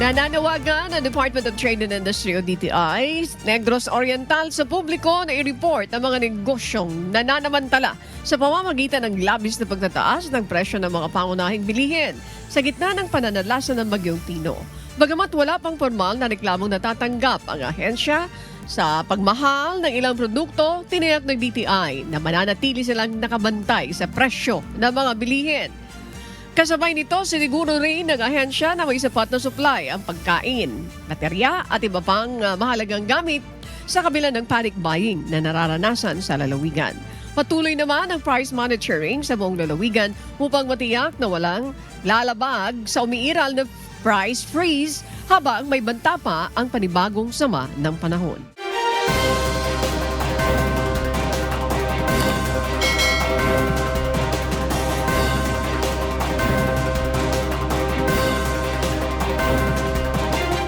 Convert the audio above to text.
Nananawagan ang Department of Trade and Industry o DTI, Negros Oriental sa publiko na i-report ang mga negosyong nananamantala sa pamamagitan ng labis na pagtataas ng presyo ng mga pangunahing bilihin sa gitna ng pananalasan ng Bagyong Tino. Bagamat wala pang formal na reklamong natatanggap ang ahensya sa pagmahal ng ilang produkto, tiniyak ng DTI na mananatili silang nakabantay sa presyo ng mga bilihin. Kasabay nito, siniguro rin ng ahensya na may sapat na supply ang pagkain, baterya at iba pang ah, mahalagang gamit sa kabila ng panic buying na nararanasan sa lalawigan. Patuloy naman ang price monitoring sa buong lalawigan upang matiyak na walang lalabag sa umiiral na price freeze habang may banta pa ang panibagong sama ng panahon.